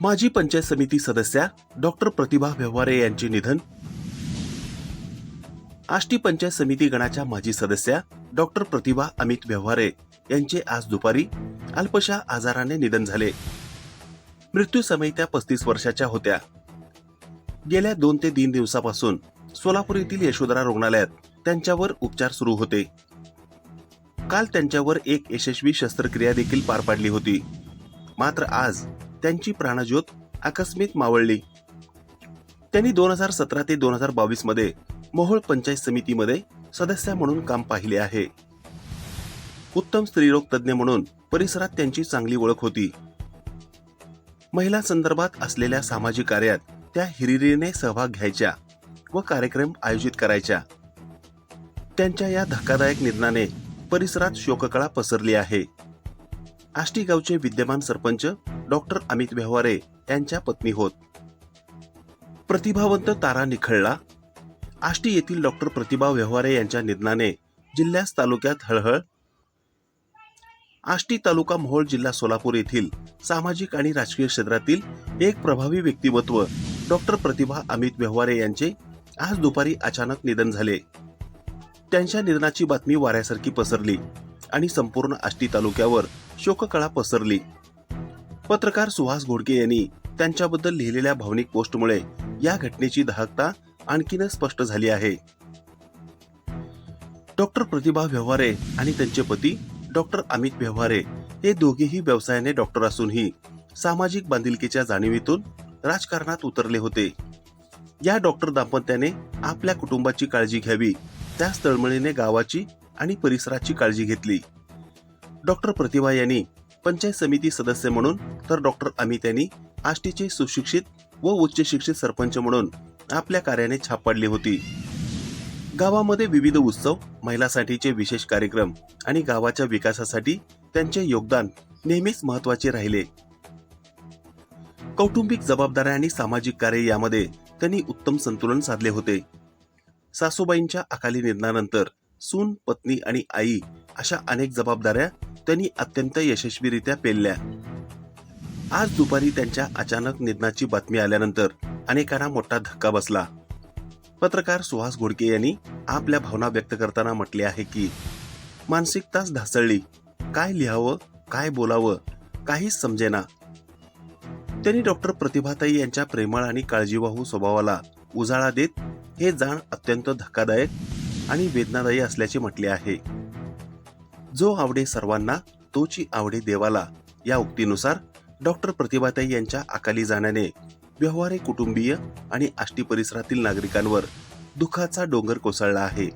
माजी पंचायत समिती सदस्या डॉक्टर प्रतिभा व्यवहारे यांचे निधन. आष्टी पंचायत समिती गणाच्या माजी सदस्या डॉक्टर प्रतिभा अमित व्यवहारे यांचे आज दुपारी अल्पशा आजाराने निधन झाले. मृत्यू समय त्या पस्तीस वर्षाच्या होत्या. गेल्या दोन ते तीन दिवसापासून सोलापूर येथील यशोधरा रुग्णालयात त्यांच्यावर उपचार सुरू होते. काल त्यांच्यावर एक यशस्वी शस्त्रक्रिया देखील पार पाडली होती. मात्र आज त्यांची प्राणज्योत आकस्मित मावळली. त्यांनी दोन हजार सतरा ते दोन हजार बावीसमध्ये मोहोळ पंचायत समितीमध्ये सदस्य म्हणून काम पाहिले आहे. उत्तम स्त्रीरोग तज्ज्ञ म्हणून परिसरात त्यांची चांगली ओळख होती. महिला संदर्भात असलेल्या सामाजिक कार्यात त्या हिरिरीने सहभाग घ्यायच्या व कार्यक्रम आयोजित करायच्या. त्यांच्या या धक्कादायक निधनाने परिसरात शोककळा पसरली आहे. आष्टी गावचे विद्यमान सरपंच डॉक्टर अमित व्यवहारे यांच्या पत्नी होत. प्रतिभावंत तारा निखळला. आष्टी येथील डॉक्टर प्रतिभा व्यवहारे यांच्या निधनाने जिल्ह्यास तालुक्यात हळहळ. आष्टी तालुका मोहोळ जिल्हा सोलापूर येथील सामाजिक आणि राजकीय क्षेत्रातील एक प्रभावी व्यक्तिमत्व डॉक्टर प्रतिभा अमित व्यवहारे यांचे आज दुपारी अचानक निधन झाले. त्यांच्या निधनाची बातमी वाऱ्यासारखी पसरली. आणि संपूर्ण आष्टी तालुक्यावर शोककळा पसरली. पत्रकार सुहास घोडके यांनी त्यांच्याबद्दल लिहिलेल्या भावनिक पोस्टमुळे या घटनेची दाहकता आणखीनच स्पष्ट झाली आहे. डॉक्टर प्रतिभा व्यवहारे आणि त्यांचे पती डॉक्टर अमित व्यवहारे हे दोघेही व्यवसायाने डॉक्टर असूनही सामाजिक बांधिलकीच्या जाणीवीतून राजकारणात उतरले होते. या डॉक्टर दाम्पत्याने आपल्या कुटुंबाची काळजी घ्यावी त्याच तळमळीने गावाची आणि परिसराची काळजी घेतली. डॉक्टर प्रतिभा यांनी पंचायत समिती सदस्य म्हणून तर डॉक्टर अमित यांनी आष्टीचे सुशिक्षित व उच्च शिक्षित सरपंच म्हणून आपल्या कार्याने छाप पाडली होती. गावामध्ये विविध उत्सव महिलांसाठीचे विशेष कार्यक्रम आणि गावाच्या विकासासाठी त्यांचे योगदान नेहमीच महत्त्वाचे राहिले. कौटुंबिक जबाबदाऱ्या आणि सामाजिक कार्य यामध्ये त्यांनी उत्तम संतुलन साधले होते. सासूबाईंच्या अकाली निधनानंतर सून पत्नी आणि आई अशा अनेक जबाबदाऱ्या त्यांनी अत्यंत यशस्वीरित्या पेलल्या. आज दुपारी त्यांच्या अचानक निधनाची बातमी आल्यानंतर अनेकांना मोठा धक्का बसला. पत्रकार सुहास घोडके यांनी आपल्या भावना व्यक्त करताना म्हटले आहे की मानसिकताच ढासळली. काय लिहावं काय बोलावं काहीच समजेना. त्यांनी डॉक्टर प्रतिभाताई यांच्या प्रेमळ आणि काळजीवाहू स्वभावाला उजाळा देत हे जाण अत्यंत धक्कादायक आणि वेदनादायी असल्याचे म्हटले आहे. जो आवडे सर्वांना तोची आवडे देवाला या उक्तीनुसार डॉक्टर प्रतिभाताई यांच्या अकाली जाण्याने व्यवहारे कुटुंबीय आणि आष्टी परिसरातील नागरिकांवर दुःखाचा डोंगर कोसळला आहे.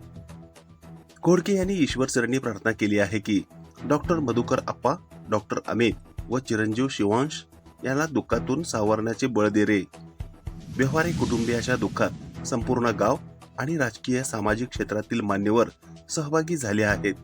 घोडके यांनी ईश्वरचरणी प्रार्थना केली आहे की डॉक्टर मधुकर आप्पा डॉक्टर अमित व चिरंजीव शिवांश यांना दुःखातून सावरण्याचे बळ दे रे. व्यवहारे कुटुंबियाच्या दुःखात संपूर्ण गाव आणि राजकीय सामाजिक क्षेत्रातील मान्यवर सहभागी झाले आहेत.